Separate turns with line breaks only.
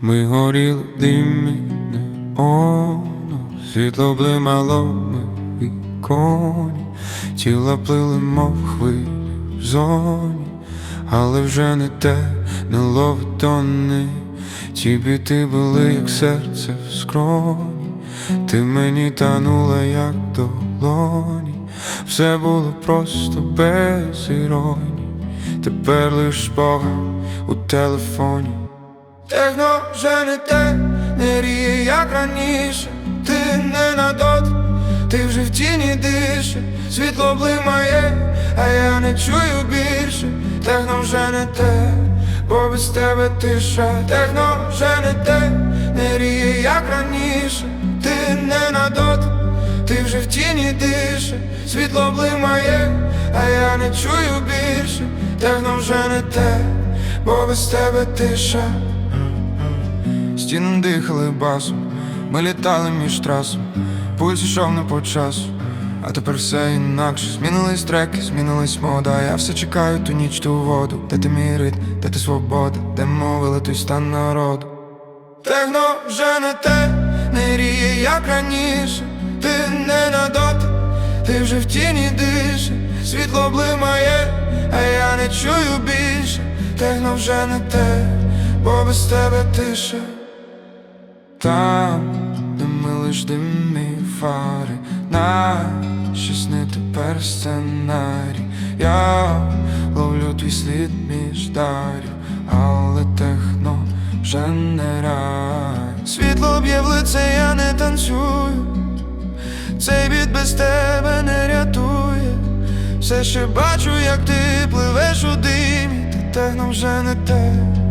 Ми горіли в димі неону, світло блимало ми віконі, тіла плили, мов хвилі в зоні, але вже не те, не ловить тони. Ті біти були, як серце в скроні, ти мені танула, як долоні, все було просто без іронії, тепер лиш спогад у телефоні. Техно вже не те, не ріє, як раніше, ти не на дот, ти вже в тіні дише, світло блимає, а я не чую більше, техно вже не те, бо без тебе тиша, техно вже не те, не ріє, як раніше, ти не на дот, ти вже в тіні дише, світло блимає, а я не чую більше, техно вже не те, бо без тебе тиша. Стіни дихали басом, ми літали між трасом, пульс йшов не по часу, а тепер все інакше. Змінились треки, змінилась мода. Я все чекаю ту ніч, ту воду. Де ти мій ритм, де ти свобода, де мовили той стан народу. Техно вже не те, не ріє, як раніше, ти не на доти, ти вже в тіні дише, світло блимає, а я не чую більше, техно вже не те, бо без тебе тиша. Там, де ми лиш димі фари, наші сни тепер сценарій. Я ловлю твій слід між дарів, але техно вже не рай. Світло б'є в лице, я не танцюю. Цей біт без тебе не рятує. Все ще бачу, як ти вже не те.